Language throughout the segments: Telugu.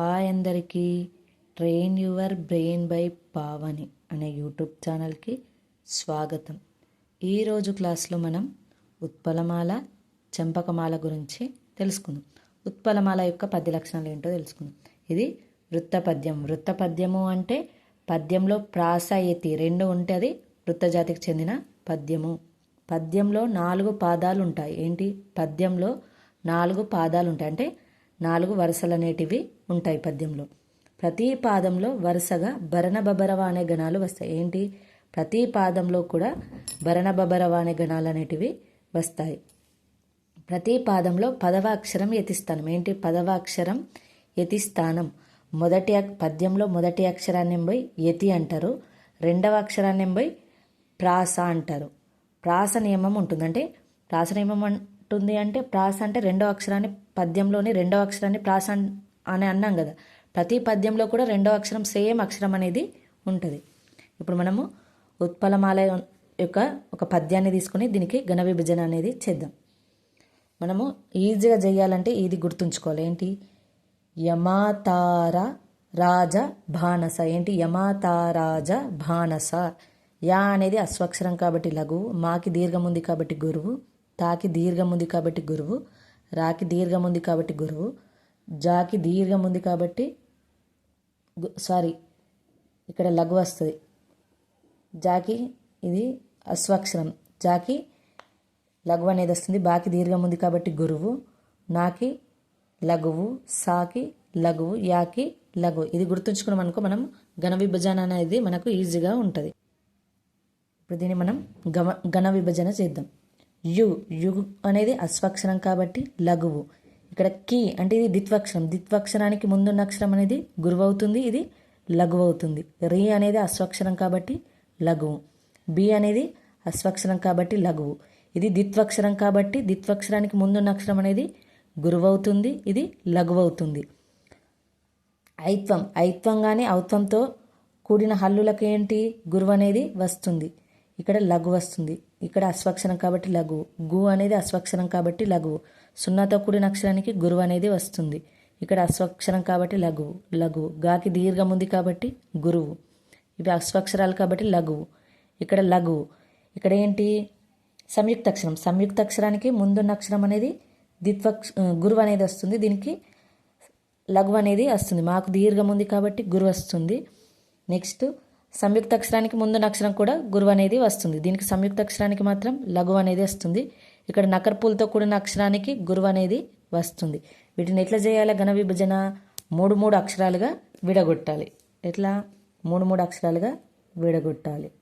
హాయ్ అందరికీ. Train your brain by Pavani అనే యూట్యూబ్ ఛానల్కి స్వాగతం. ఈరోజు క్లాస్లో మనం ఉత్పలమాల చెంపకమాల గురించి తెలుసుకుందాం. ఉత్పలమాల యొక్క పద్య లక్షణాలు ఏంటో తెలుసుకుందాం. ఇది వృత్త పద్యం. వృత్త పద్యము అంటే పద్యంలో ప్రాస రెండు ఉంటే అది వృత్త జాతికి చెందిన పద్యము. పద్యంలో నాలుగు పాదాలు ఉంటాయి. ఏంటి? పద్యంలో నాలుగు పాదాలు ఉంటాయి. అంటే నాలుగు వరుసలు అనేటివి ఉంటాయి పద్యంలో. ప్రతి పాదంలో వరుసగా భరణ బబరవ అనే గణాలు వస్తాయి. ఏంటి? ప్రతి పాదంలో కూడా భరణ బబరవ అనే గణాలు అనేటివి వస్తాయి. ప్రతి పాదంలో పదవ అక్షరం యతిస్థానం. ఏంటి? పదవ అక్షరం యతిస్థానం. మొదటి పద్యంలో మొదటి అక్షరాన్ని పోయి యతి అంటారు. రెండవ అక్షరాన్ని పోయి ప్రాస అంటారు. ప్రాస నియమం ఉంటుంది. అంటే ప్రాస నియమం ఉంటుంది అంటే ప్రాస అంటే రెండో అక్షరాన్ని పద్యంలోని రెండో అక్షరాన్ని ప్రాస అని అన్నాం కదా. ప్రతి పద్యంలో కూడా రెండో అక్షరం సేమ్ అక్షరం అనేది ఉంటుంది. ఇప్పుడు మనము ఉత్పలమాల యొక్క ఒక పద్యాన్ని తీసుకుని దీనికి ఘన విభజన అనేది చేద్దాం. మనము ఈజీగా చేయాలంటే ఇది గుర్తుంచుకోవాలి. ఏంటి? యమాతార రాజ భానస. ఏంటి? యమాతారాజ భానస. యా అనేది అస్వక్షరం కాబట్టి లఘువు మాకి దీర్ఘం ఉంది కాబట్టి గురువు తాకి దీర్ఘం ఉంది కాబట్టి గురువు రాకి దీర్ఘం ఉంది కాబట్టి గురువు జాకి దీర్ఘం ఉంది కాబట్టి సారీ ఇక్కడ లఘు వస్తుంది. జాకి ఇది అస్వక్షరం జాకి లఘు అనేది వస్తుంది బాకి దీర్ఘం ఉంది కాబట్టి గురువు నాకి లఘువు సాకి లఘువు యాకి లఘువు. ఇది గుర్తుంచుకున్నాం అనుకో మనం ఘన విభజన అనేది మనకు ఈజీగా ఉంటుంది. ఇప్పుడు దీన్ని మనం గమ ఘన విభజన చేద్దాం. యు యు అనేది అస్వక్షరం కాబట్టి లఘువు. ఇక్కడ కి అంటే ఇది ద్విత్వక్షరం. ద్విత్వక్షరానికి ముందున్న అక్షరం అనేది గురువు అవుతుంది ఇది లఘువు అవుతుంది రి అనేది అస్వక్షరం కాబట్టి లఘువు. బి అనేది అస్వక్షరం కాబట్టి లఘువు. ఇది ద్విత్వక్షరం కాబట్టి ద్విత్వక్షరానికి ముందున్న అక్షరం అనేది గురువు అవుతుంది ఇది లఘువు అవుతుంది ఐత్వం ఐత్వంగానే ఔత్వంతో కూడిన హల్లులకు ఏంటి? గురువు అనేది వస్తుంది. ఇక్కడ లఘు వస్తుంది. ఇక్కడ అస్వక్షరం కాబట్టి లఘువు. గు అనేది అస్వక్షరం కాబట్టి లఘువు. సున్నాతో కూడిన అక్షరానికి గురువు అనేది వస్తుంది. ఇక్కడ అస్వక్షరం కాబట్టి లఘువు. లఘువు. గాకి దీర్ఘం ఉంది కాబట్టి గురువు. ఇవి అస్వక్షరాలు కాబట్టి లఘువు. ఇక్కడ లఘువు. ఇక్కడ ఏంటి? సంయుక్త అక్షరం. సంయుక్త అక్షరానికి ముందున్న అక్షరం అనేది ద్విత్వక్ష గురువు అనేది వస్తుంది. దీనికి లఘు అనేది వస్తుంది. మాకు దీర్ఘం ఉంది కాబట్టి గురువు వస్తుంది. నెక్స్ట్ సంయుక్త అక్షరానికి ముందున్న అక్షరం కూడా గురువు అనేది వస్తుంది. దీనికి సంయుక్త అక్షరానికి మాత్రం లఘు అనేది వస్తుంది. ఇక్కడ నకర్పులతో కూడిన అక్షరానికి గురువు అనేది వస్తుంది. వీటిని ఎట్లా చేయాలి? ఘన విభజన మూడు మూడు అక్షరాలుగా విడగొట్టాలి. ఎట్లా? మూడు మూడు అక్షరాలుగా విడగొట్టాలి.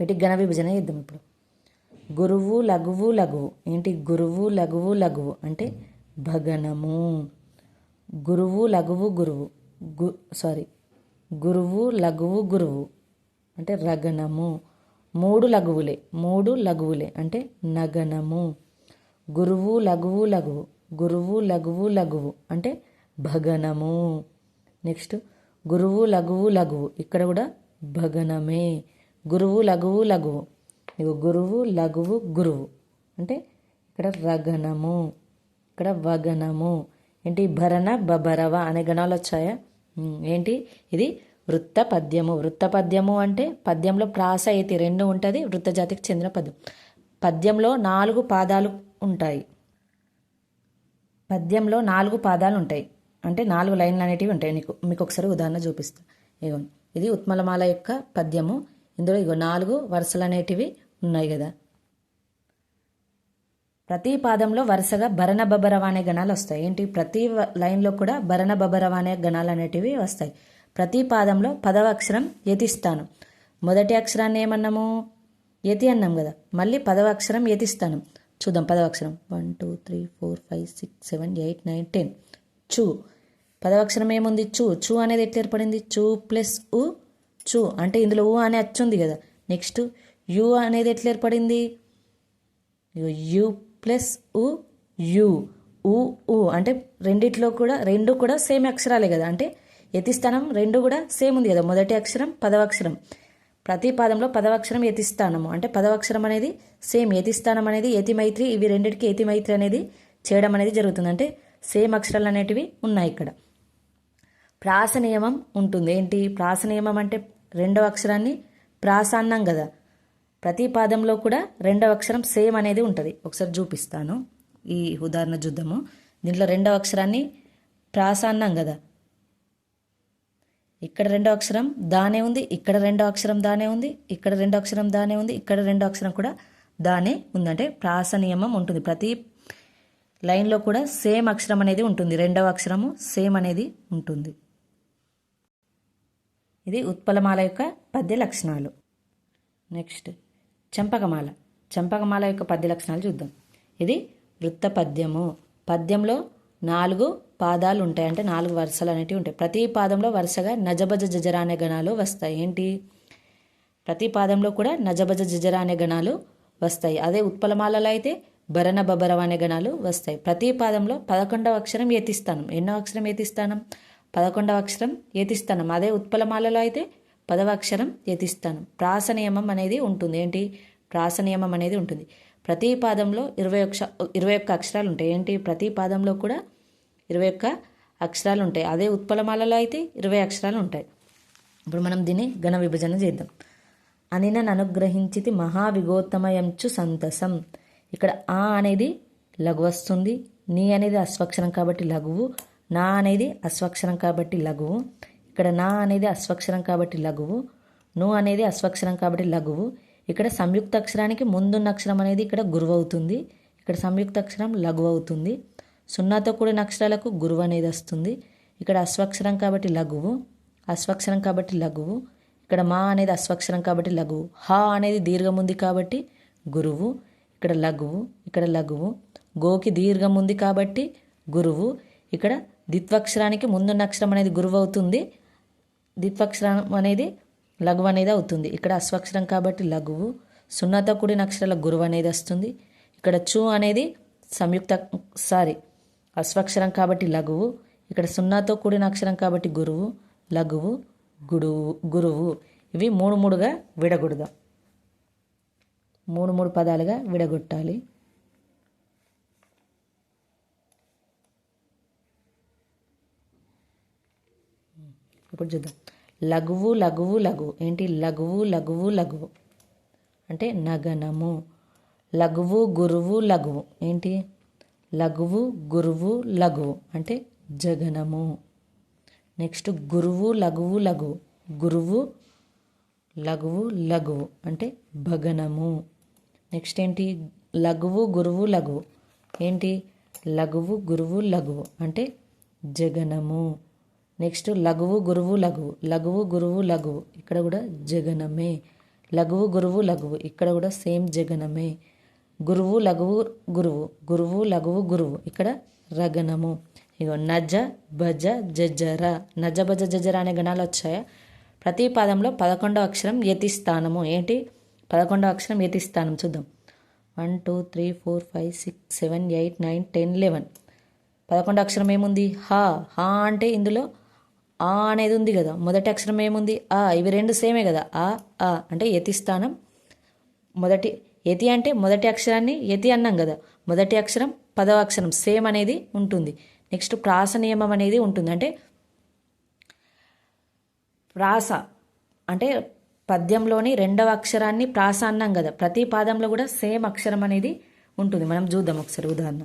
వీటికి ఘన విభజన చేద్దాం ఇప్పుడు. గురువు లఘువు లఘువు. ఏంటి? గురువు లఘువు లఘువు అంటే భగనము. గురువు లఘువు గురువు. గు సారీ. గురువు లఘువు గురువు. అంటే రగనము. మూడు లఘువులే. మూడు లఘువులే. అంటే నగనము. గురువు లఘువు లఘువు. గురువు లఘువు లఘువు. అంటే భగనము. నెక్స్ట్ గురువు లఘువు లఘువు. ఇక్కడ కూడా భగనమే. గురువు లఘువు లఘువు. ఇగో గురువు లఘువు గురువు. అంటే ఇక్కడ రగనము. ఇక్కడ వగనము. ఏంటి? భరణ బభరవ అనే గణాలు వచ్చాయా? ఏంటి? ఇది వృత్త పద్యము. వృత్త పద్యము అంటే పద్యంలో ప్రాస అయితే రెండు ఉంటుంది వృత్త జాతికి చెందిన పద్యం. పద్యంలో నాలుగు పాదాలు ఉంటాయి. పద్యంలో నాలుగు పాదాలు ఉంటాయి. అంటే నాలుగు లైన్లు అనేటివి ఉంటాయి. నీకు మీకు ఒకసారి ఉదాహరణ చూపిస్తా. ఇగో ఇది ఉత్మలమాల యొక్క పద్యము. ఇందులో ఇగో నాలుగు వరుసలు అనేటివి ఉన్నాయి కదా. ప్రతి పాదంలో వరుసగా భరణ బబరవ అనే గణాలు వస్తాయి. ఏంటి? ప్రతి లైన్లో కూడా భరణ బబరవ అనే గణాలు అనేటివి వస్తాయి. ప్రతి పాదంలో పదవ అక్షరం యతిస్థానం. మొదటి అక్షరాన్ని ఏమన్నాము? యతి అన్నాం కదా. మళ్ళీ పదవ అక్షరం యతిస్థానం. చూద్దాం పదవ అక్షరం. One two three four five six seven eight nine ten. చూ. పదవ అక్షరం ఏముంది? చూ. చూ అనేది ఎట్లా ఏర్పడింది? చూ ప్లస్ ఉ చూ. అంటే ఇందులో ఉ అనే అచ్చు ఉంది కదా. నెక్స్ట్ యు అనేది ఎట్లా ఏర్పడింది? యు ప్లస్ ఉ యు ఉ ఉ అంటే రెండిట్లో కూడా రెండు కూడా సేమ్ అక్షరాలే కదా. అంటే యతిస్థానం రెండు కూడా సేమ్ ఉంది కదా. మొదటి అక్షరం పదవ అక్షరం. ప్రతి పాదంలో పదవక్షరం యతిస్థానము. అంటే పదవక్షరం అనేది సేమ్. యతిస్థానం అనేది యతిమైత్రి ఇవి రెండింటికి యతిమైత్రి అనేది చేయడం అనేది జరుగుతుంది. అంటే సేమ్ అక్షరాలు అనేటివి ఉన్నాయి ఇక్కడ. ప్రాస నియమం ఉంటుంది. ఏంటి? ప్రాస నియమం అంటే రెండవ అక్షరాన్ని ప్రాసాన్నం కదా. ప్రతి పాదంలో కూడా రెండవ అక్షరం సేమ్ అనేది ఉంటుంది. ఒకసారి చూపిస్తాను. ఈ ఉదాహరణ చూద్దాము. దీంట్లో రెండవ అక్షరాన్ని ప్రాస అన్నాం కదా. ఇక్కడ రెండో అక్షరం దానే ఉంది ఇక్కడ రెండో అక్షరం దానే ఉంది ఇక్కడ రెండో అక్షరం దానే ఉంది ఇక్కడ రెండో అక్షరం కూడా దానే ఉందంటే ప్రాస నియమం ఉంటుంది. ప్రతి లైన్లో కూడా సేమ్ అక్షరం అనేది ఉంటుంది. రెండవ అక్షరము సేమ్ అనేది ఉంటుంది. ఇది ఉత్పలమాల యొక్క పద్య లక్షణాలు. నెక్స్ట్. చంపకమాల. చంపకమాల యొక్క పద్య లక్షణాలు చూద్దాం. ఇది వృత్త పద్యము పద్యంలో నాలుగు పాదాలు ఉంటాయి. అంటే నాలుగు వరుసలు అనేటివి ఉంటాయి. ప్రతి పాదంలో వరుసగా నజబజ జజర అనే గణాలు వస్తాయి. ఏంటి? ప్రతి పాదంలో కూడా నజబజ జజర అనే గణాలు వస్తాయి. అదే ఉత్పలమాలలో అయితే భరణ బబరవ అనే గణాలు వస్తాయి. ప్రతి పాదంలో పదకొండవ అక్షరం ఏతిస్తానం ఎన్నో అక్షరం ఏతిస్తానం పదకొండవ అక్షరం ఏతిస్తానం అదే ఉత్పలమాలలో అయితే పదవ అక్షరం ప్రాస నియమం అనేది ఉంటుంది. ఏంటి? ప్రాస నియమం అనేది ఉంటుంది. ప్రతి పాదంలో ఇరవై ఒక్క ఇరవై ఒక్క అక్షరాలు ఉంటాయి. ఏంటి? ప్రతి పాదంలో కూడా ఇరవై ఒక్క అక్షరాలు ఉంటాయి. అదే ఉత్పలమాలలో అయితే ఇరవై అక్షరాలు ఉంటాయి. ఇప్పుడు మనం దీన్ని ఘన విభజన చేద్దాం. అనిన అనుగ్రహించితి మహావిగోత్తమయంచు సంతసం. ఇక్కడ ఆ అనేది లఘు వస్తుంది. నీ అనేది అస్వక్షరం కాబట్టి లఘువు. నా అనేది అస్వక్షరం కాబట్టి లఘువు. ఇక్కడ నా అనేది అస్వక్షరం కాబట్టి లఘువు ను అనేది అస్వక్షరం కాబట్టి లఘువు. ఇక్కడ సంయుక్త అక్షరానికి ముందున్న అక్షరం అనేది ఇక్కడ గురువు అవుతుంది. ఇక్కడ సంయుక్త అక్షరం లఘువు అవుతుంది. సున్నాతో కూడిన అక్షరాలకు గురువు అనేది వస్తుంది. ఇక్కడ అస్వక్షరం కాబట్టి లఘువు అస్వక్షరం కాబట్టి లఘువు. ఇక్కడ మా అనేది అస్వక్షరం కాబట్టి లఘువు. హా అనేది దీర్ఘం ఉంది కాబట్టి గురువు. ఇక్కడ లఘువు ఇక్కడ లఘువు. గోకి దీర్ఘం ఉంది కాబట్టి గురువు. ఇక్కడ ద్విత్వక్షరానికి ముందున్న అక్షరం అనేది గురువు అవుతుంది. ద్విత్వక్షరం అనేది లఘువు అనేది అవుతుంది. ఇక్కడ అస్వక్షరం కాబట్టి లఘువు. సున్నాతో కూడిన అక్షరాల గురువు అనేది వస్తుంది. ఇక్కడ చు అనేది సంయుక్త సారీ అస్వక్షరం కాబట్టి లఘువు. ఇక్కడ సున్నాతో కూడిన అక్షరం కాబట్టి గురువు లఘువు గురువు గురువు. ఇవి మూడు మూడుగా విడగొడదాం. మూడు మూడు పదాలుగా విడగొట్టాలి. ఇప్పుడు చూద్దాం. లఘువు లఘువు లఘువు. ఏంటి? లఘువు లఘువు లఘువు. అంటే నగనము. లఘువు గురువు లఘువు. ఏంటి? లఘువు గురువు లఘువు. అంటే జగనము. నెక్స్ట్ గురువు లఘువు లఘువు. గురువు లఘువు లఘువు. అంటే భగనము. నెక్స్ట్ ఏంటి? లఘువు గురువు లఘువు. ఏంటి? లఘువు గురువు లఘువు. అంటే జగనము. నెక్స్ట్ లఘువు గురువు లఘువు. లఘువు గురువు లఘువు. ఇక్కడ కూడా జగనమే. లఘువు గురువు లఘువు. ఇక్కడ కూడా సేమ్ జగనమే. గురువు లఘువు గురువు. గురువు లఘువు గురువు. ఇక్కడ రగనము. ఇగో నజ భజ జజర. నజ భజ జజర అనే గణాలు వచ్చాయా? ప్రతి పాదంలో పదకొండవ అక్షరం యతిస్థానము ఏంటి? పదకొండవ అక్షరం యతిస్థానం చూద్దాం. One two three four five six seven eight nine ten eleven. పదకొండవ అక్షరం ఏముంది? హా. హా అంటే ఇందులో ఆ అనేది ఉంది కదా. మొదటి అక్షరం ఏముంది? ఆ. ఇవి రెండు సేమే కదా. ఆ ఆ. అంటే యతి స్థానం మొదటి యతి అంటే మొదటి అక్షరాన్ని యతి అన్నాం కదా. మొదటి అక్షరం పదవ అక్షరం సేమ్ అనేది ఉంటుంది. నెక్స్ట్ ప్రాస నియమం అనేది ఉంటుంది. అంటే ప్రాస అంటే పద్యంలోని రెండవ అక్షరాన్ని ప్రాస అన్నాం కదా. ప్రతి పాదంలో కూడా సేమ్ అక్షరం అనేది ఉంటుంది. మనం చూద్దాం ఒకసారి ఉదాహరణ.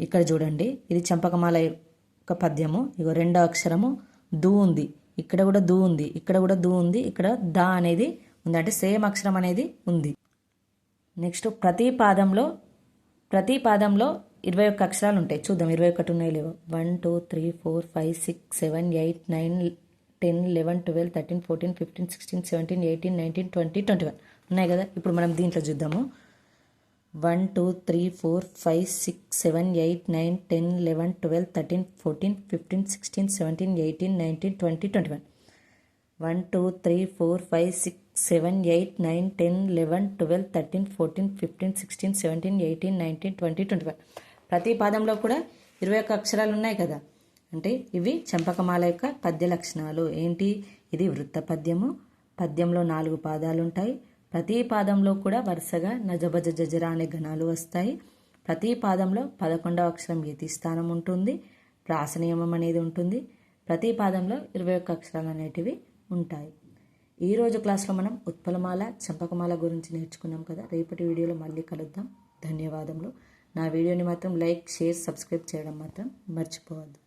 ఇక్కడ చూడండి. ఇది చంపకమాల యొక్క పద్యము. ఇగో రెండవ అక్షరము. దూ ఉంది. ఇక్కడ కూడా దూ ఉంది. ఇక్కడ కూడా దూ ఉంది. ఇక్కడ ద అనేది ఉంది. అంటే సేమ్ అక్షరం అనేది ఉంది. నెక్స్ట్ ప్రతి పాదంలో ప్రతి పాదంలో ఇరవై ఒక్క అక్షరాలు ఉంటాయి. చూద్దాం. ఇరవై ఒకటి ఉన్నాయి లేవు. One two three four five six seven eight nine ten eleven twelve thirteen fourteen fifteen sixteen seventeen eighteen nineteen twenty twenty one. ఉన్నాయి కదా? ఇప్పుడు మనం దీంట్లో చూద్దాము. One two three four five six seven eight nine ten eleven twelve thirteen fourteen fifteen sixteen seventeen eighteen nineteen twenty twenty one one two three four five six seven eight nine ten eleven twelve thirteen fourteen fifteen sixteen seventeen eighteen nineteen twenty twenty one ప్రతి పాదంలో కూడా ఇరవై ఒక్క అక్షరాలు ఉన్నాయి కదా? అంటే ఇవి చంపకమాల యొక్క పద్య లక్షణాలు. ఏంటి? ఇది వృత్త పద్యము. పద్యంలో నాలుగు పాదాలు ఉంటాయి ప్రతి పాదంలో కూడా వరుసగా నజభజ జజర అనే గణాలు వస్తాయి. ప్రతి పాదంలో పదకొండవ అక్షరం యతి స్థానం ఉంటుంది. ప్రాస నియమం అనేది ఉంటుంది. ప్రతి పాదంలో ఇరవై ఒక్క అక్షరాలు అనేటివి ఉంటాయి. ఈరోజు క్లాస్లో మనం ఉత్పలమాల చంపకమాల గురించి నేర్చుకున్నాం కదా. రేపటి వీడియోలో మళ్ళీ కలుద్దాం. ధన్యవాదములు. నా వీడియోని మాత్రం లైక్ షేర్ సబ్స్క్రైబ్ చేయడం మాత్రం మర్చిపోవద్దు.